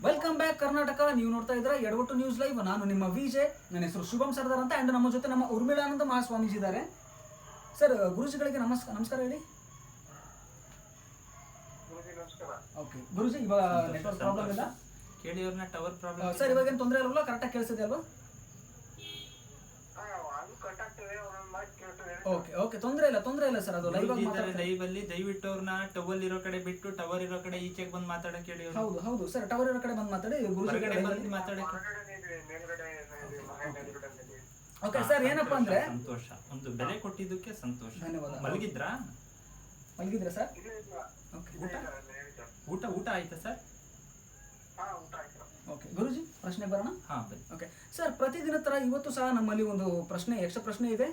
Welcome back Karnataka ನೀವು ನೋಡ್ತಾ ಇದ್ರೆ ಎಡವಟ್ಟು ನ್ಯೂಸ್ ಲೈವ್ ನಾನು ನಿಮ್ಮ ವಿಜಯ್ ನನ್ನ ಹೆಸರು ಶುಭಂ ಸರ್ದಾರ್ ಅಂತ. ಅಂಡ್ ನಮ್ಮ ಜೊತೆ ನಮ್ಮ ಉರ್ಮಿಳಾನಂದ ಮಹಾಸ್ವಾಮೀಜಿ ಇದ್ದಾರೆ. ಸರ್ ಗುರುಜಿಗಳಿಗೆ ನಮಸ್ಕಾರ ನಮಸ್ಕಾರ ಹೇಳಿ. ಓಕೆ ಗುರುಜಿ ಇವಾಗ ನೆಟ್ವರ್ಕ್ ಪ್ರಾಬ್ಲಮ್ ಇಲ್ಲ? ಕೇಳಿ ಅವ್ರನ್ನ ಟವರ್ ಪ್ರಾಬ್ಲಮ್ ಸರ್ ಇವಾಗ ಏನು ತೊಂದರೆ ಇರಲ್ಲ ಕರೆಕ್ಟಾಗಿ ಕೇಳಿಸಿದೆ ಅಲ್ವಾ ಹಾ ಅದು ಕಟ್ ಆಗ್ತದೆ ಒಂದೊಂದು ಮಾತು ಕೇಳ್ತದೆ ಓಕೆ ಓಕೆ ತೊಂದರೆ ಇಲ್ಲ ತೊಂದರೆ ಇಲ್ಲ ಸರ್ ಅದು ಲೈವ್ ಆಗಿ ಮಾತಾಡ್ತಾರೆ. ಲೈವ್ ಅಲ್ಲಿ ದಯವಿಟ್ಟು ಅವ್ರನ್ನ ಟವಲ್ ಇರೋ ಕಡೆ ಬಿಟ್ಟು ಟವರ್ ಇರೋ ಕಡೆ ಈಚೆಗೆ ಬಂದು ಮಾತಾಡಕ್ಕೆ ಹೇಳಿ ಅವ್ರು ಹೌದು ಹೌದು ಸರ್ ಟವರ್ ಇರೋ ಕಡೆ ಬಂದು ಮಾತಾಡಿ ಗುರು ಹೊರಗಡೆ ಬಂದು ಮಾತಾಡಕ್ಕೆ. ಇದೆ ಮನೆ ಓಕೆ ಸರ್ ಏನಪ್ಪಾ ಅಂದ್ರೆ ಸಂತೋಷ ಒಂದು ಬೆಲೆ ಕೊಟ್ಟಿದ್ದಕ್ಕೆ ಸಂತೋಷ. ಧನ್ಯವಾದ. ಮಲಗಿದ್ರಾ? ಮಲಗಿದ್ರೆ ಸರ್ ಓಕೆ ಊಟ? ಊಟ ಆಯ್ತಾ ಸರ್ ಓಕೆ ಗುರುಜಿ ಪ್ರಶ್ನೆ ಬರೋಣ? ಹಾ ಬನ್ನಿ. ಓಕೆ ಸರ್ ಪ್ರತಿದಿನ ತರ ಇವತ್ತು ಸಹ ನಮ್ಮಲ್ಲಿ ಒಂದು ಪ್ರಶ್ನೆ ಯಕ್ಷ ಪ್ರಶ್ನೆ ಇದೆ.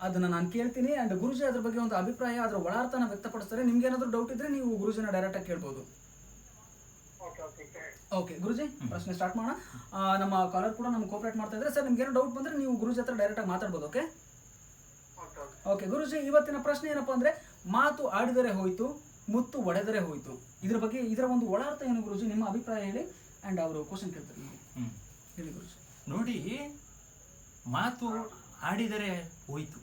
ಅದನ್ನ ನಾನು ಕೇಳ್ತೀನಿ ಅಂಡ್ ಗುರುಜಿ ಅದ್ರ ಬಗ್ಗೆ ಒಂದು ಅಭಿಪ್ರಾಯ ಅದ್ರ ಒಳಾರ್ಥನ ವ್ಯಕ್ತಪಡಿಸ್ತಾರೆ. ನಿಮ್ಗೆ ಏನಾದರೂ ಡೌಟ್ ಇದ್ರೆ ನೀವು ಗುರುಜಿನ ಡೈರೆಕ್ಟ್ ಆಗಿ ಕೇಳ್ಬೋದು. ಓಕೆ ಓಕೆ ಕೇಳಿ ಓಕೆ ಗುರುಜಿ ಪ್ರಶ್ನೆ ಸ್ಟಾರ್ಟ್ ಮಾಡೋಣ. ನಮ್ಮ ಕಾಲರ್ ಕೂಡ ನಮ್ಗೆ ಕೋಪರೇಟ್ ಮಾಡ್ತಾ ಇದ್ರೆ ಸರ್ ನಿಮ್ಗೆ ಏನೋ ಡೌಟ್ ಬಂದ್ರೆ ನೀವು ಗುರುಜಿ ಹತ್ರ ಡೈರೆಕ್ಟ್ ಆಗಿ ಮಾತಾಡ್ಬೋದು ಓಕೆ ಓಕೆ ಗುರುಜಿ ಇವತ್ತಿನ ಪ್ರಶ್ನೆ ಏನಪ್ಪಾ ಅಂದ್ರೆ ಮಾತು ಆಡಿದರೆ ಹೋಯ್ತು ಮುತ್ತು ಒಡೆದರೆ ಹೋಯ್ತು. ಇದ್ರ ಬಗ್ಗೆ ಇದರ ಒಂದು ಒಳಾರ್ಥ ಏನು ಗುರುಜಿ? ನಿಮ್ಮ ಅಭಿಪ್ರಾಯ ಹೇಳಿ ಅಂಡ್ ಅವರು ಕ್ವಶನ್ ಕೇಳ್ತಾರೆ. ನಿಮಗೆ ಹ್ಮ್. ಹೇಳಿ ಗುರುಜಿ. ನೋಡಿ ಮಾತು ಆಡಿದರೆ ಹೋಯ್ತು.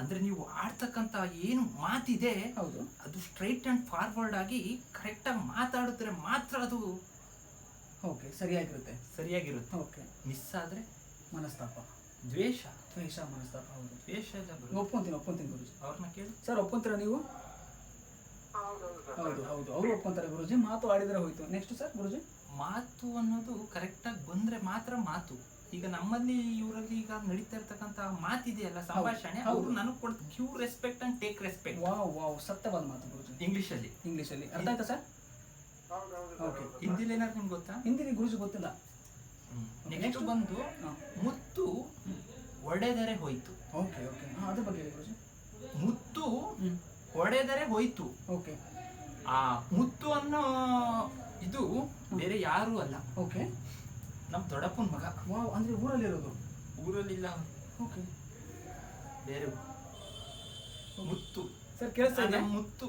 ಅಂದ್ರೆ ನೀವು ಆಡ್ತಕ್ಕಂತ ಏನು ಮಾತಿದೆ ಹೌದು. ಅದು ಸ್ಟ್ರೈಟ್ ಅಂಡ್ ಫಾರ್ವರ್ಡ್ ಆಗಿ ಕರೆಕ್ಟ್ ಆಗಿ ಮಾತಾಡಿದ್ರೆ ಮಾತ್ರ ಅದು ಓಕೆ ಸರಿಯಾಗಿರುತ್ತೆ. ಸರಿಯಾಗಿರುತ್ತೆ. ಓಕೆ ಮಿಸ್ ಆದ್ರೆ? ಮನಸ್ತಾಪ. ದ್ವೇಷ? ದ್ವೇಷ ಮನಸ್ತಾಪ ಹೌದು. ದ್ವೇಷ. ಒಪ್ಕೊಂತೀನಿ ಒಪ್ಕೊಂತೀನಿ ಗುರುಜಿ. ಅವ್ರನ್ನ ಕೇಳಿ. ಸರ್ ಒಪ್ಕೊಂತೀರಾ ನೀವು? ಹೌದು ಹೌದು. ಸರ್ ಹೌದು ಹೌದು. ಅವರು ಒಪ್ಕೊಂತಾರೆ ಗುರುಜಿ. ಮಾತು ಆಡಿದರೆ ಹೋಯ್ತು. Next sir Guruji. ಮಾತು ಅನ್ನೋದು ಕರೆಕ್ಟಾಗಿ ಬಂದ್ರೆ ಮಾತ್ರ ಮಾತು. ಈಗ ನಮ್ಮಲ್ಲಿ ಇವರಲ್ಲಿ ಈಗ ನಡೀತಾ ಇರ್ತಕ್ಕಂತ ಮಾತಿದೆಯಲ್ಲ ಸಂಭಾಷಣೆ. ಅವರು ನನಗೆ ಕೊಡ್ತಾರೆ Q respect and take respect wow wow ಸತ್ಯವಾದ ಮಾತು ಗುರುಜಿ. ಇಂಗ್ಲಿಷ್ ಅಲ್ಲಿ ಇಂಗ್ಲೀಷಲ್ಲಿ ಅರ್ಥ ಆಯ್ತಾ ಸರ್? ಓಕೆ ಹೌದು. ಹಿಂದಿಲಿ ಏನಾದ್ರು ನಿಮ್ಗೆ ಗೊತ್ತಾ? ಹಿಂದಿನ ಗುರುಜಿ ಗೊತ್ತಿಲ್ಲ. ನೆಕ್ಸ್ಟ್ ಬಂದು ಮುತ್ತು ಒಡೆದರೆ ಹೋಯ್ತು. ಓಕೆ ಓಕೆ ಅದ್ರ ಬಗ್ಗೆ ಗುರುಜಿ. ಮುತ್ತು ಒಡೆದರೆ ಹೋಯ್ತು. ಓಕೆ ಆ ಮುತ್ತು ಅನ್ನೋ ಇದು ಬೇರೆ ಯಾರು ಅಲ್ಲ. ಓಕೆ. ನಮ್ ದೊಡ್ಡಪ್ಪನ ಮಗ. ವಾವ್ ಅಂದ್ರೆ ಊರಲ್ಲಿರೋದು ಊರಲ್ಲಿಲ್ಲ ಓಕೆ. ಬೇರೆ ಮುತ್ತು. ಸರ್ ಕೇಳಿಸ್ತಾ ಇದೆ? ಮುತ್ತು.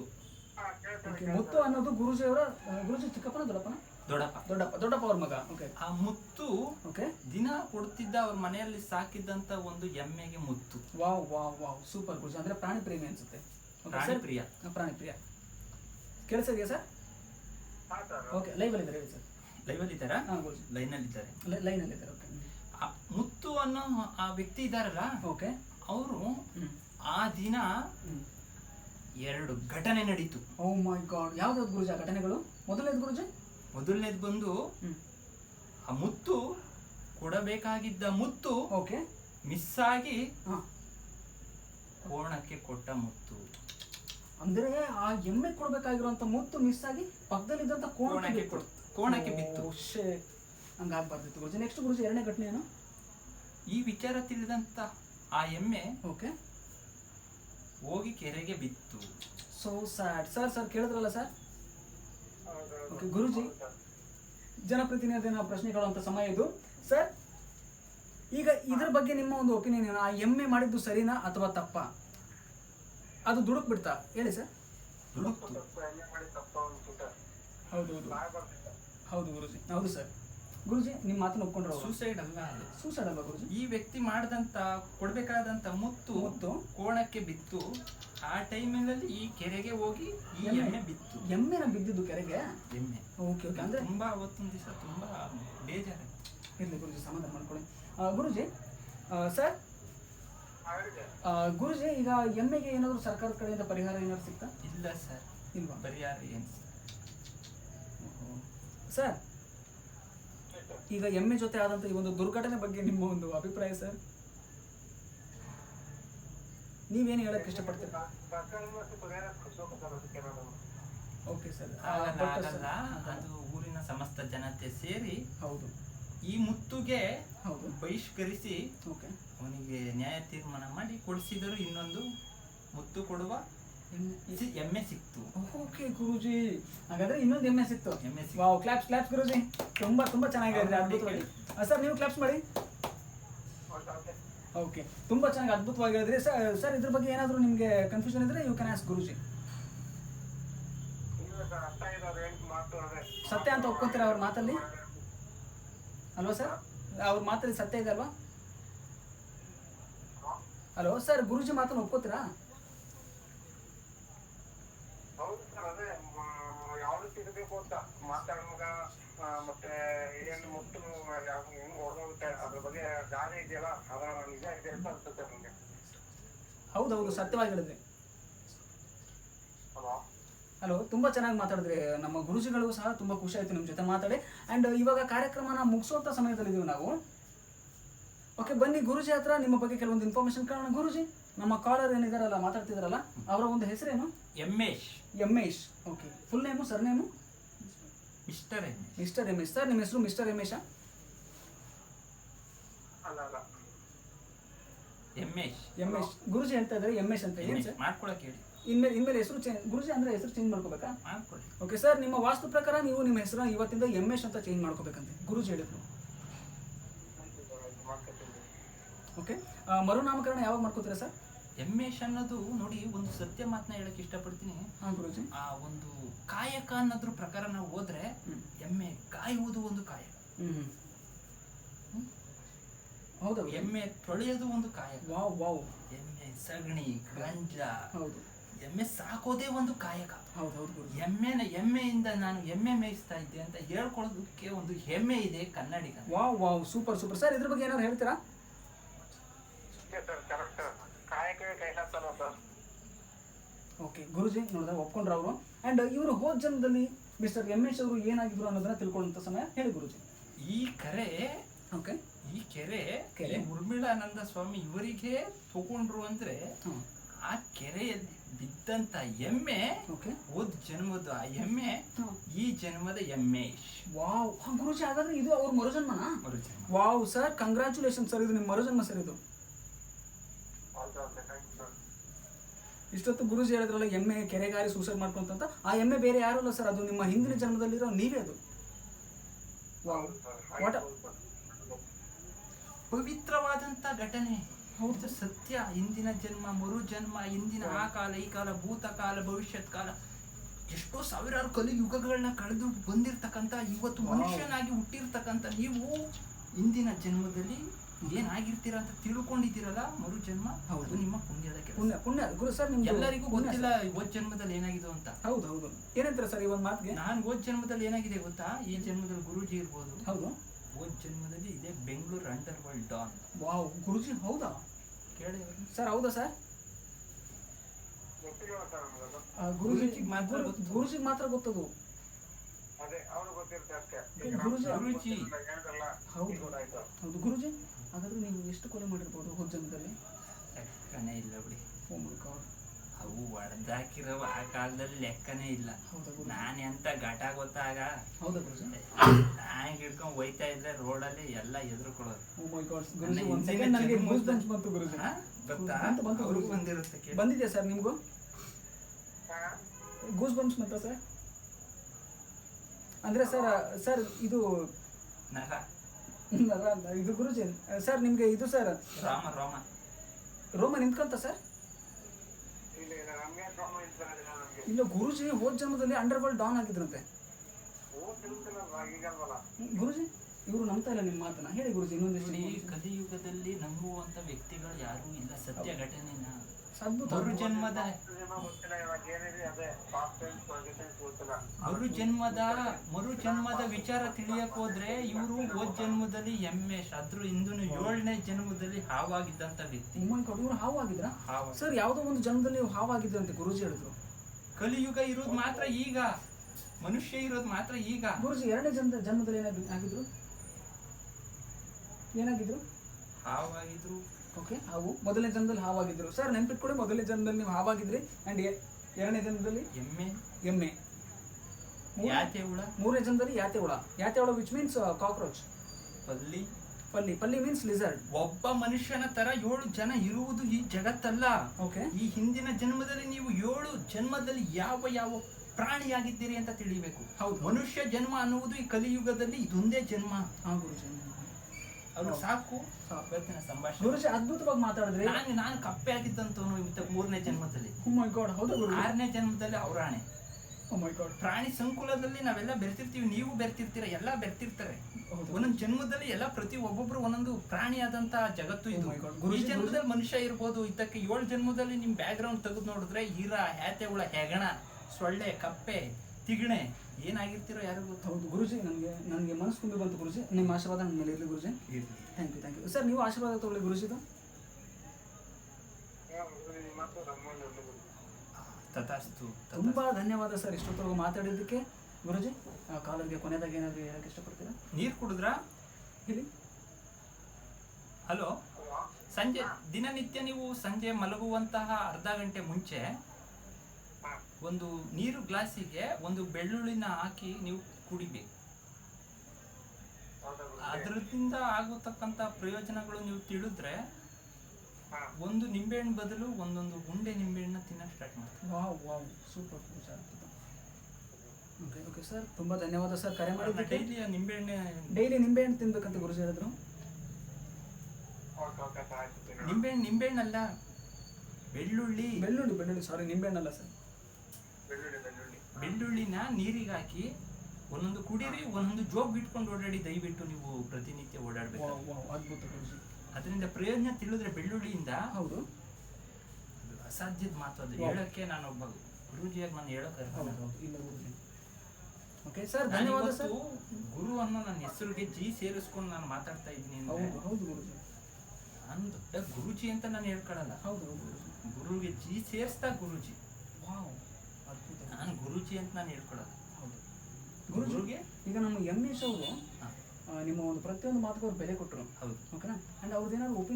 ಓಕೆ ಮುತ್ತು ಅನ್ನೋದು ಗುರುಜಿ ಅವರ ಗುರುಜಿ ಚಿಕ್ಕಪ್ಪನ ದೊಡ್ಡಪ್ಪನ? ದೊಡ್ಡಪ್ಪ. ದೊಡ್ಡಪ್ಪ ದೊಡ್ಡಪ್ಪ ಅವ್ರ ಮಗ. ಓಕೆ. ಆ ಮುತ್ತು ಓಕೆ. ದಿನ ಕೊಡ್ತಿದ್ದ ಅವ್ರ ಮನೆಯಲ್ಲಿ ಸಾಕಿದ್ದಂತ ಒಂದು ಎಮ್ಮೆಗೆ ಮುತ್ತು. Wow wow wow. Super Guruji. ಅಂದ್ರೆ ಪ್ರಾಣಿ ಪ್ರೇಮಿ ಅನ್ಸುತ್ತೆ ಪ್ರಾಣಿ ಪ್ರಿಯ ಪ್ರಾಣಿ ಪ್ರಿಯ ಕೇಳಿಸಿದೆಯಾ ಸರ್? ಓಕೆ ಲೈವಲ್ಲಿ ಇದ್ದಾರೆ ಹೇಳಿ ಸರ್ ಲೈವಲ್ಲಿ ಇದ್ದಾರಾ? ಹಾಂ ಗುರುಜಿ ಲೈನ್ ಅಲ್ಲಿ ಇದ್ದಾರೆ. ಲೈನಲ್ಲಿ ಇದ್ದಾರೆ ಓಕೆ ಆ ಮುತ್ತು ಅನ್ನೋ ಆ ವ್ಯಕ್ತಿ ಇದ್ದಾರಲ್ಲ ಓಕೆ ಅವರು ಆ ದಿನ ಎರಡು ಘಟನೆ ನಡೀತು. ಓ ಮೈ ಗಾಡ್ ಯಾವ್ದು ಗುರುಜ ಘಟನೆಗಳು? ಮೊದಲನೇದು ಗುರುಜ? ಮೊದಲನೇದು ಬಂದು ಆ ಮುತ್ತು ಕೊಡಬೇಕಾಗಿದ್ದ ಮುತ್ತು ಓಕೆ ಮಿಸ್ ಆಗಿ ಕೋಣಕ್ಕೆ ಕೊಟ್ಟ ಮುತ್ತು. ಅಂದ್ರೆ ಆ ಎಮ್ಮೆ ಕೊಡ್ಬೇಕಾಗಿರುವಂತ ಮುತ್ತು ಮಿಸ್ ಆಗಿ ಪಕ್ಕದಲ್ಲಿದ್ದಂತ ಕೋಣಕ್ಕೆ ಕೋಣಕ್ಕೆ ಬಿತ್ತು. ಕೊಡ್ತು. ಕೋಣಕ್ಕೆ ಬಿತ್ತು. ಹಂಗಾಗ್ಬಾರ್ದಿತ್ತು ಗುರುಜಿ. ನೆಕ್ಸ್ಟ್ ಗುರುಜಿ ಎರಡನೇ ಘಟನೆ ಏನು? ಈ ವಿಚಾರ ತಿಳಿದಂತ ಆ ಎಮ್ಮೆ ಓಕೆ. ಹೋಗಿ ಕೆರೆಗೆ ಬಿತ್ತು. ಸೋ ಸ್ಯಾಡ್ ಸರ್ ಸರ್ ಕೇಳಿದ್ರಲ್ಲ ಸರ್ ಓಕೆ ಗುರುಜಿ. ಜನಪ್ರತಿನಿಧಿ ನಾವು ಜನಪ್ರತಿನಿಧಿನ ಪ್ರಶ್ನೆ ಕೇಳುವಂತ ಸಮಯ ಇದು. ಸರ್ ಈಗ ಇದ್ರ ಬಗ್ಗೆ ನಿಮ್ಮ ಒಂದು ಒಪಿನಿಯನ್ ಏನು? ಆ ಎಮ್ಮೆ ಮಾಡಿದ್ದು ಸರಿನಾ ಅಥವಾ ತಪ್ಪಾ? ಅದು ದುಡುಕ್ ಬಿಡ್ತಾ? ಹೇಳಿ ಸರ್. ಹೌದು ಹೌದು. ಗುರುಜಿ. ಹೌದು ಸರ್. ಗುರುಜಿ ನಿಮ್ಮ ಮಾತನ್ನ ಒಪ್ಕೊಂಡ್ರೆ ಸೂಸೈಡ್ ಅಲ್ಲ ಸೂಸೈಡ್ ಅಲ್ಲ ಗುರುಜಿ? ಈ ವ್ಯಕ್ತಿ ಮಾಡಿದಂತ ಕೊಡ್ಬೇಕಾದಂತ ಮುತ್ತು ಮುತ್ತು? ಕೋಣಕ್ಕೆ ಬಿತ್ತು. ಆ ಟೈಮಿನಲ್ಲಿ ಈ ಕೆರೆಗೆ ಹೋಗಿ ಈ ಎಮ್ಮೆ? ಬಿತ್ತು. ಎಮ್ಮೆನ ಬಿದ್ದಿದ್ದು ಕೆರೆಗೆ? ಎಮ್ಮೆ. Okay okay. ಅಂದ್ರೆ ತುಂಬಾ ಅವತ್ತೊಂದು ದಿವಸ ತುಂಬಾ ಬೇಜಾರಾಯ್ತು. ಇರಲಿ ಗುರುಜಿ ಸಮಾಧಾನ ಮಾಡ್ಕೊಳ್ಳಿ. ಆ, ಗುರುಜಿ ಸರ್ ಗುರುಜಿ ಈಗ ಎಮ್ಮೆಗೆ ಏನಾದರೂ ಸರ್ಕಾರದ ಕಡೆಯಿಂದ ಪರಿಹಾರ ಏನಾದ್ರು ಸಿಗ್ತಾ ಇಲ್ಲ ಸರ್. ಇಲ್ವಾ? ಪರಿಹಾರ ಏನು ಸರ್? ಈಗ ಎಮ್ಮೆ ಜೊತೆ ಆದಂತ ಈ ಒಂದು ದುರ್ಘಟನೆ ಬಗ್ಗೆ ನಿಮ್ಮ ಒಂದು ಅಭಿಪ್ರಾಯ ಸರ್? ನೀವೇನು ಹೇಳಕ್ ಇಷ್ಟಪಡ್ತೀರಾ? Okay sir. ಆಗಲ್ಲ ಅದು ಊರಿನ ಸಮಸ್ತ ಜನತೆ ಸೇರಿ ಹೌದು. ಈ ಮುತ್ತುಗೆ ಹೌದು. ಬಹಿಷ್ಕರಿಸಿ ಓಕೆ. ಅವನಿಗೆ ನ್ಯಾಯ ತೀರ್ಮಾನ ಮಾಡಿ ಕೊಡಿಸಿದರು ಇನ್ನೊಂದು ಮುತ್ತು ಕೊಡುವ ಎಮ್ಮೆ ಸಿಕ್ತು. ಓಕೆ ಗುರುಜಿ. ಹಾಗಾದ್ರೆ ಇನ್ನೊಂದು ಎಮ್ಮೆ ಸಿಕ್ತು. ಎಮ್ಮೆ ಸಿಕ್ತು. Wow claps claps Guruji. ತುಂಬಾ ತುಂಬಾ ಚೆನ್ನಾಗಿದೆ ಅದ್ಭುತವಾಗಿ. ಸರ್ ನೀವು ಕ್ಲಾಪ್ಸ್ ಮಾಡಿ. ಓಕೆ. ತುಂಬಾ ಚೆನ್ನಾಗಿ ಅದ್ಭುತವಾಗಿ ಹೇಳಿದ್ರಿ ಸರ್ ಸರ್ ಇದ್ರ ಬಗ್ಗೆ ಏನಾದರೂ ನಿಮಗೆ ಕನ್ಫ್ಯೂಷನ್ ಇದ್ರೆ ಯು ಕ್ಯಾನ್ ಆಸ್ ಗುರುಜಿ. ಸತ್ಯ ಅಂತ ಒಪ್ಕೊಂತೀರಾ ಅವ್ರ ಮಾತಲ್ಲಿ? ಅಲ್ವಾ ಸರ್? ಅವ್ರ ಮಾತಲ್ಲಿ ಸತ್ಯ ಇದೆ ಅಲ್ವಾ? ಹಲೋ ಸರ್ ಗುರುಜಿ ಮಾತನ್ನು ಒಪ್ಕೋತೀರಾ? ಹೌದು ಸರ್ ಅದೇ ಯಾವ ರೀತಿ ಇರಬೇಕು ಅಂತ ಮಾತಾಡುವಾಗ ಮತ್ತೆ ಏನು ಮುಟ್ಟು ಹೆಂಗ್ ಹೊಡೆದೋಗುತ್ತೆ ಅದ್ರ ಬಗ್ಗೆ ಗಾಳಿ ಇದೆಯಲ್ಲ ಅದರ ನಿಜ ಇದೆ ಅಂತ ಅನ್ಸುತ್ತೆ ಹೌದು ಹೌದು ಸತ್ಯವಾಗಿ ಹೇಳಿದ್ರಿ. ಹಲೋ? ಹಲೋ ತುಂಬಾ ಚೆನ್ನಾಗಿ ಮಾತಾಡಿದ್ರಿ. ನಮ್ಮ ಗುರುಜಿಗಳು ಸಹ ತುಂಬಾ ಖುಷಿ ಆಯ್ತು ನಿಮ್ಮ ಜೊತೆ ಮಾತಾಡಿ. ಅಂಡ್ ಇವಾಗ ಕಾರ್ಯಕ್ರಮನ ಮುಗಿಸುವಂತ ಸಮಯದಲ್ಲಿದ್ದೀವಿ ನಾವು. ಓಕೆ ಬನ್ನಿ ಗುರುಜಿ ಹತ್ರ ನಿಮ್ಮ ಬಗ್ಗೆ ಕೆಲವೊಂದು ಇನ್ಫಾರ್ಮೇಶನ್ ಕಾರಣ ಗುರುಜಿ ನಮ್ಮ ಕಾಲರ್ ಏನಿದಾರಲ್ಲ ಮಾತಾಡ್ತಿದಾರಲ್ಲ ಅವರ ಒಂದು ಹೆಸರೇನು? Emmesh Emmesh okay full name sir name mister Emmesh mister Ramesh sir ನಿಮ್ಮ ಹೆಸರು ಮಿಸ್ಟರ್ ಅಲ್ಲ ಎಮ್ಮೇಶ್ ಯಮೇಶ್ ಗುರುಜಿ ಹೇಳ್ತಾ ಇದ್ದಾರೆ? ಎಮ್ಮೇಶ್ ಅಂತ ಏನು ಸರ್? ಮಾಡ್ಕೊಳಕ್ಕೆ ಹೇಳಿ. ಇನ್ಮೇಲೆ ಇನ್ಮೇಲೆ ಹೆಸರು ಚೇಂಜ್ ಗುರುಜಿ ಅಂದ್ರೆ ಹೆಸರು ಚೇಂಜ್ ಮಾಡ್ಕೋಬೇಕಾ? ಮಾಡ್ಕೊಳ್ಳಿ ಓಕೆ ಸರ್ ನಿಮ್ಮ ವಾಸ್ತು ಪ್ರಕಾರ ನೀವು ನಿಮ್ಮ ಹೆಸರು ಇವತ್ತಿಂದ ಎಮ್ಮೇಶ್ ಅಂತ ಚೇಂಜ್ ಮಾಡ್ಕೋಬೇಕಂತೆ. ಗುರುಜಿ ಹೇಳಿದ್ರು. ಓಕೆ ಮರುನಾಮಕರಣ ಯಾವಾಗ ಮಾಡ್ಕೋತೀರಾ ಸರ್? ಎಮ್ಮೇಶ್ ಅನ್ನೋದು ನೋಡಿ ಒಂದು ಸತ್ಯ ಮಾತನ್ನ ಹೇಳಕ್ ಇಷ್ಟಪಡ್ತೀನಿ. ಆ ಒಂದು ಕಾಯಕ ಅನ್ನೋದ್ರ ಪ್ರಕಾರ ನಾವು ಹೋದ್ರೆ. ಎಮ್ಮೆ ಕಾಯುವುದು ಒಂದು ಕಾಯ ಹೌದು ಎಮ್ಮೆ ತೊಳೆಯೋದು ಒಂದು ಕಾಯ ವಾವ್ ವಾವ್. ಎಮ್ಮೆ ಸಗಣಿ ಗಂಜ. ಹೌದು. ಎಮ್ಮೆ ಸಾಕೋದೇ ಒಂದು ಕಾಯಕ. ಹೌದು ಹೌದು ಗುರುಜಿ. ಎಮ್ಮೆನ ಎಮ್ಮೆಯಿಂದ ನಾನು ಎಮ್ಮೆ ಮೇಯಿಸ್ತಾ ಇದ್ದೆ ಅಂತ ಹೇಳ್ಕೊಳ್ಳೋದಕ್ಕೆ ಒಂದು ಹೆಮ್ಮೆ ಇದೆ ಕನ್ನಡಿಗ. Wow wow. Super super. Sir ಇದ್ರ ಬಗ್ಗೆ ಏನಾದ್ರು ಹೇಳ್ತೀರಾ? ಸರ್ ಕರೆಕ್ಟ್ ಕಾಯಕವೇ ಕೈಲಾಸ ಸರ್ ಓಕೆ ಗುರುಜಿ ನೋಡಿದ್ರೆ ಒಪ್ಕೊಂಡ್ರು ಅವರು. ಅಂಡ್ ಇವರು ಹೋದ ಜನ್ಮದಲ್ಲಿ ಮಿಸ್ಟರ್ ಯಮೇಶ್ ಅವರು ಏನಾಗಿದ್ರು ಅನ್ನೋದನ್ನ ತಿಳ್ಕೊಳ್ಳುವಂತ ಸಮಯ. ಹೇಳಿ ಗುರುಜಿ. ಈ ಕರೆ ಓಕೆ ಈ ಕೆರೆ ಕೆರೆ? ಈ ಉರ್ಮಿಳಾನಂದ ಸ್ವಾಮಿ ಇವರಿಗೆ ತಗೊಂಡ್ರು ಅಂದ್ರೆ ಆ ಕೆರೆಯಲ್ಲಿ ಬಿದ್ದಂತ ಎಮ್ಮೆ ಓಕೆ ಹೋದ ಜನ್ಮದ ಆ ಎಮ್ಮೆ ಈ ಜನ್ಮದ ಎಮ್ಮೇಶ್ ವಾವ್ ಹಾಂ ಗುರುಜಿ ಹಾಗಾದ್ರೆ ಇದು ಅವ್ರ ಮರುಜನ್ಮನಾ? ಮರುಜನ್ಮ. ವಾವ್ ಸರ್ ಕಂಗ್ರ್ಯಾಚುಲೇಷನ್ ಸರ್ ಇದು ನಿಮ್ಮ ಮರುಜನ್ಮ ಸರ್ ಇದು ಹೌದು ಹೌದು ಥ್ಯಾಂಕ್ ಯು ಸರ್ ಇಷ್ಟೊತ್ತು ಗುರುಜಿ ಹೇಳಿದ್ರಲ್ಲ ಎಮ್ಮೆ ಕೆರೆಗಾರಿ ಸೂಸೈಡ್ ಮಾಡ್ಕೊಂತ ಆ ಎಮ್ಮೆ ಬೇರೆ ಯಾರು ಅಲ್ಲ ಸರ್? ಅದು ನಿಮ್ಮ ಹಿಂದಿನ ಜನ್ಮದಲ್ಲಿರೋ ನೀವೇ ಅದು. ಪವಿತ್ರವಾದಂತ ಘಟನೆ. ಹೌದು. ಸತ್ಯ. ಇಂದಿನ ಜನ್ಮ ಮರು ಜನ್ಮ ಇಂದಿನ ಆ ಕಾಲ ಈ ಕಾಲ ಭೂತ ಕಾಲ ಭವಿಷ್ಯತ್ ಕಾಲ. ಎಷ್ಟೋ ಸಾವಿರಾರು ಕಲಿಯುಗಗಳನ್ನ ಕಳೆದು ಬಂದಿರ್ತಕ್ಕಂಥ ಇವತ್ತು ಮನುಷ್ಯನಾಗಿ ಹುಟ್ಟಿರ್ತಕ್ಕಂಥ ನೀವು ಇಂದಿನ ಜನ್ಮದಲ್ಲಿ ಏನಾಗಿರ್ತೀರಾ ಅಂತ ತಿಳ್ಕೊಂಡಿದ್ದೀರಲ್ಲ ಮರು ಜನ್ಮ ಹೌದು. ನಿಮ್ಮ ಪುಣ್ಯದ ಕೆಲಸ. ಪುಣ್ಯ ಪುಣ್ಯ. ಗುರು ಸರ್ ನಿಮ್ಗೆ ಎಲ್ಲರಿಗೂ ಗೊತ್ತಿಲ್ಲ ಹೋದ್ ಜನ್ಮದಲ್ಲಿ ಏನಾಗಿದೆ ಅಂತ. ಹೌದು ಹೌದು. ಏನಂತಾರೆ ಸರ್ ಈ ಒಂದು ಮಾತಿಗೆ? ನಾನು ಹೋದ್ ಜನ್ಮದಲ್ಲಿ ಏನಾಗಿದೆ ಗೊತ್ತಾ? ಈ ಜನ್ಮದಲ್ಲಿ ಗುರುಜಿ ಇರ್ಬೋದು. ಹೌದು. ಓದ್ ಜನ್ಮದಲ್ಲಿ ಇದೆ Bengaluru underworld don. Wow Guruji ಹೌದಾ? ಕೇಳಿ ಸರ್ ಹೌದಾ ಸರ್? ಗುರೂಜಿಗ್ ಮಾತ್ರ ಗುರುಜಿ. ಗುರುಜಿಗ್ ಮಾತ್ರ ಗೊತ್ತದು. ಅದೇ ಅವ್ರು ಗೊತ್ತಿರುತ್ತೆ ಅಷ್ಟೇ. ಗುರುಜಿ-. ಹೌದು. ಹೌದು ಗುರುಜಿ? ಹಾಗಾದ್ರೆ ನೀವು ಎಷ್ಟು ಕೊಲೆ ಮಾಡಿರ್ಬೋದು ಹೋದ ಜನದಲ್ಲಿ ಲೆಕ್ಕನೇ ಇಲ್ಲ ಬಿಡಿ. Oh my god. ಅವು ಹೊಡೆದಾಕಿರೋ ಆ ಕಾಲದಲ್ಲಿ ಲೆಕ್ಕನೇ ಇಲ್ಲ. ಹೌದಾ ನಾನು ಎಂತ ಘಟ ಗೊತ್ತಾಗ ಹೌದಾ ಗುರುಜಿ? ಹ್ಯಾಂಗ್ ಹಿಡ್ಕೊಂಡ್ ಹೋಯ್ತಾ ಇದ್ರೆ ರೋಡಲ್ಲಿ ಎಲ್ಲ ಎದುರುಕೊಳ್ಳೋದು. ಓ ಮೈ ಗಾಡ್. ಗುರುಜಿ ಒಂದ್ ಸೆಕೆಂಡ್ ನನಗೆ ಜನ್ಮದ- ಗೂಸ್ ಬಂಚ್ ಬಂತು ಗುರುಜಿ. ಹಾ? ಗೊತ್ತಾ? ಬಂತು, ಬಂತು ಅವ್ರಿಗೂ ಗುರೂಜಿ. ಬಂದಿರುತ್ತೆ ಕೇಳಿ. ಬಂದಿದೆ ಸರ್ ನಿಮಗೂ? ಗೂಸ್ ಬಂಪ್ಸ್ ಮತ್ತೆ ಸರ್? ಅಂದ್ರೆ ಸರ್ ಸರ್ ಇದು ನರ- ಇದು ಗುರುಜಿ ಸರ್ ನಿಮ್ಗೆ ಇದು ಸರ್. ರಾಮ ರಾಮ. ರೋಮ ನಿಂತ್ಕೊಂತ ಸರ್? ಇಲ್ಲ ಗುರುಜಿ ಹೋದ ಜನ್ಮದಲ್ಲಿ ಅಂಡರ್ ವರ್ಲ್ಡ್ ಡಾನ್ ಆಗಿದ್ರಂತೆ ಗುರುಜಿ ಇವರು ನಂಬ್ತಾ ಇಲ್ಲ ನಿಮ್ಮ ಮಾತನ್ನ. ಹೇಳಿ ಗುರುಜಿ ಇನ್ನೊಂದು ಈ ಕಲಿಯುಗದಲ್ಲಿ ನಂಬುವಂತ ವ್ಯಕ್ತಿಗಳು ಯಾರು ಇಲ್ಲ. ಸತ್ಯ ಅದ್ಭುತ ಮರು ಜನ್ಮದ ಮರು ಜನ್ಮದ ಮರು ಜನ್ಮದ ವಿಚಾರ ತಿಳಿಯಕ್ ಹೋದ್ರೆ ಇವರು ಹೋದ್ ಜನ್ಮದಲ್ಲಿ ಎಮ್ಮೆ ಅದ್ರ ಇಂದು ಏಳನೇ ಜನ್ಮದಲ್ಲಿ ಹಾವಾಗಿದ್ದಂತ ವ್ಯಕ್ತಿ. ಹಾವಾಗಿದ್ರ ಇವ್ರು ಹಾವು ಸರ್ ಯಾವ್ದೋ ಒಂದು ಜನ್ಮದಲ್ಲಿ ಹಾವಾಗಿದ್ರು ಅಂತ ಗುರುಜಿ ಹೇಳಿದ್ರು. ಕಲಿಯುಗ ಇರೋದು ಮಾತ್ರ ಈಗ ಮನುಷ್ಯ ಇರೋದು ಮಾತ್ರ ಈಗ. ಗುರುಜಿ ಎರಡನೇ ಜನ್ಮ ಜನ್ಮದಲ್ಲಿ ಏನಾಗಿದ್ರು ಏನಾಗಿದ್ರು? ಹಾವಾಗಿದ್ರು. ಓಕೆ ಹಾವು. ಮೊದಲನೇ ಜನ್ಮದಲ್ಲಿ ಹಾವಾಗಿದ್ರು. ಸರ್ ನೆನ್ಪಿಟ್ಕೊಳ್ಳಿ ಮೊದಲನೇ ಜನ್ಮದಲ್ಲಿ ನೀವು ಹಾವಾಗಿದ್ರಿ ಆ್ಯಂಡ್ ಎರಡನೇ ಜನದಲ್ಲಿ ಎಮ್ಮೆ. ಎಮ್ಮೆ. ಯಾತೆ ಹುಳ. ಮೂರನೇ ಜನ್ಮದಲ್ಲಿ ಯಾತೆ ಹುಳ. ಯಾತೆ ಹುಳ ವಿಚ್ ಮೀನ್ಸ್ ಕಾಕ್ರೋಚ್ ಪಲ್ಲಿ. ಪಲ್ಲಿ. ಪಲ್ಲಿ ಮೀನ್ಸ್ ಲಿಸರ್ಡ್ ಒಬ್ಬ ಮನುಷ್ಯನ ತರ ಏಳು ಜನ ಇರುವುದು ಈ ಜಗತ್ತಲ್ಲ. ಓಕೆ ಈ ಹಿಂದಿನ ಜನ್ಮದಲ್ಲಿ ನೀವು ಏಳು ಜನ್ಮದಲ್ಲಿ ಯಾವ ಯಾವ ಪ್ರಾಣಿಯಾಗಿದ್ದೀರಿ ಅಂತ ತಿಳಿಬೇಕು ಹೌದು. ಮನುಷ್ಯ ಜನ್ಮ ಅನ್ನುವುದು ಈ ಕಲಿಯುಗದಲ್ಲಿ ಇದೊಂದೇ ಜನ್ಮ. ಆಗುವ ಜನ್ಮ ಹೌದು. ಸಾಕು. ಇವತ್ತಿನ ಸಂಭಾಷಣೆ. ಗುರುಜಿ ಅದ್ಭುತವಾಗಿ ಮಾತಾಡಿದ್ರಿ. ನಾನು ನಾನು ಕಪ್ಪೆ ಆಗಿದ್ದಂತವನು ಇಂಥ ಮೂರನೇ ಜನ್ಮದಲ್ಲಿ. ಮೈ ಗಾಡ್ ಹೌದು ಗುರು ಆರನೇ ಜನ್ಮದಲ್ಲಿ ಅವರಾಣೆ ಮೈ ಗಾಡ್ ಪ್ರಾಣಿ ಸಂಕುಲದಲ್ಲಿ ನಾವೆಲ್ಲ ಬೆರ್ತಿರ್ತೀವಿ ನೀವು ಬೆರ್ತಿರ್ತೀರ ಎಲ್ಲ ಬೆರ್ತಿರ್ತಾರೆ. ಒಂದೊಂದು ಜನ್ಮದಲ್ಲಿ ಎಲ್ಲ ಪ್ರತಿ ಒಬ್ಬೊಬ್ರು ಒಂದೊಂದು ಪ್ರಾಣಿಯಾದಂತ ಜಗತ್ತು ಇದು. ಗುರು my ಈ ಜನ್ಮದಲ್ಲಿ ಮನುಷ್ಯ ಇರ್ಬೋದು ಇದಕ್ಕೆ ಏಳು ಜನ್ಮದಲ್ಲಿ ನಿಮ್ ಬ್ಯಾಕ್ ಗ್ರೌಂಡ್ ತೆಗೆದು ನೋಡಿದ್ರೆ ಹೀರ ಹ್ಯಾತೆ ಹುಳ ಹೆಗಣ ಸೊಳ್ಳೆ ಕಪ್ಪೆ ತಿಗಣೆ ಏನಾಗಿರ್ತೀರೋ ಯಾರಿಗೂ ಗೊತ್ತು. ಹೌದು ಗುರುಜಿ ನನಗೆ ನನಗೆ ಮನಸ್ಸು ತುಂಬಿ ಬಂತು ಗುರುಜಿ. ನಿಮ್ಮ ಆಶೀರ್ವಾದ ನನ್ನ ಮೇಲೆ ಇರಲಿ Guruji. Thank you thank you sir ನೀವು ಆಶೀರ್ವಾದ ತಗೊಳ್ಳಿ ಗುರುಜಿದು. ತಥಾಸ್ತು. ತುಂಬಾ ಧನ್ಯವಾದ ಸರ್ ಇಷ್ಟೊತ್ತರೆಗೂ ಮಾತಾಡಿದ್ದಕ್ಕೆ. ಗುರುಜಿ ಕಾಲರ್ಗೆ ಕೊನೆಯದಾಗ ಏನಾದರೂ ಹೇಳಕ್ಕೆ ಇಷ್ಟಪಡ್ತೀರಾ? ನೀರು ಕುಡಿದ್ರಾ? ಹೇಳಿ ಹಲೋ ಸಂಜೆ ದಿನನಿತ್ಯ ನೀವು ಸಂಜೆ ಮಲಗುವಂತಹ ಅರ್ಧ ಗಂಟೆ ಮುಂಚೆ ಒಂದು ನೀರು ಗ್ಲಾಸಿಗೆ ಒಂದು ಬೆಳ್ಳುಳ್ಳಿನ ಹಾಕಿ ನೀವು ಕುಡಿಬೇಕು. ಅದರಿಂದ ಆಗತಕ್ಕಂತ ಪ್ರಯೋಜನಗಳು ನೀವು ತಿಳಿದ್ರೆ ಒಂದು ನಿಂಬೆಹಣ್ಣು ಬದಲು ಒಂದೊಂದು ಉಂಡೆ ನಿಂಬೆಹಣ್ಣು ತಿನ್ನಕ್ ಸ್ಟಾರ್ಟ್ ಮಾಡ್ತೀವಿ. Wow wow super okay okay sir ತುಂಬ ಧನ್ಯವಾದ ಸರ್ ಕರೆ ಮಾಡಿದ್ದಕ್ಕೆ ಡೈಲಿ ನಿಂಬೆಹಣ್ಣೆ ಡೈಲಿ ನಿಂಬೆಹಣ್ಣು ತಿನ್ಬೇಕಂತ ಗುರುಜಿ ಹೇಳಿದ್ರು. ನಿಂಬೆಹಣ್ಣು ನಿಂಬೆಹಣ್ಣಲ್ಲ ಬೆಳ್ಳುಳ್ಳಿ. ಬೆಳ್ಳುಳ್ಳಿ ಬೆಳ್ಳುಳ್ಳಿ ಸಾರಿ ನಿಂಬೆಹಣ್ಣಲ್ಲ ಸರ್ ಬೆಳ್ಳುಳ್ಳಿನ ನೀರಿಗೆ ಹಾಕಿ ಒಂದೊಂದು ಕುಡಿರಿ ಒಂದೊಂದು ಜೋಬ್ ಇಟ್ಕೊಂಡು ಓಡಾಡಿ ದಯವಿಟ್ಟು ನೀವು ಪ್ರತಿನಿತ್ಯ ಓಡಾಡಬೇಕು. ಅದ್ಭುತ ಅದರಿಂದ ಪ್ರಯೋಜನ ತಿಳಿದ್ರೆ ಬೆಳ್ಳುಳ್ಳಿಯಿಂದ ಹೌದು. ಅಸಾಧ್ಯದ ಮಾತು ಅದು. ಹೇಳಕ್ಕೆ ನಾನು ಒಬ್ಬ ಗುರುಜಿಯಾಗಿ ನಾನು ಹೇಳಕ್ಕೆ ಸರ್ ಧನ್ಯವಾದ ಸರ್ ಗುರು ಅನ್ನೋ ನನ್ನ ಹೆಸರಿಗೆ ಜಿ ಸೇರಿಸ್ಕೊಂಡು ನಾನು ಮಾತಾಡ್ತಾ ಇದ್ದೀನಿ ಹೌದು ಹೌದು ಗುರುಜಿ. ನಾನು ದೊಡ್ಡ ಗುರುಜಿ ಅಂತ ನಾನು ಹೇಳ್ಕೊಳಲ್ಲ. ಹೌದು ಗುರುಗೆ ಜಿ ಸೇರಿಸ್ತಾ ಗುರುಜಿ. ವಾವ್. ನಾನು ಗುರುಜಿ ಅಂತ ನಾನು ಹೇಳ್ಕೊಳ್ಳೋದು. ಹೌದು. ಗುರುಜಿ ಈಗ ನಮ್ಮ ಎಂ ಎಸ್ ಅವರು ನಿಮ್ಮ ಒಂದು ಪ್ರತಿಯೊಂದು ಮಾತುಗೂ ಅವ್ರು ಬೆಲೆ ಕೊಟ್ಟರು ಹೌದು. ಓಕೆನಾ? ಅಂಡ್ ಅವ್ರದ್ದು ಏನಾದ್ರು ಒಪಿನಿಯನ್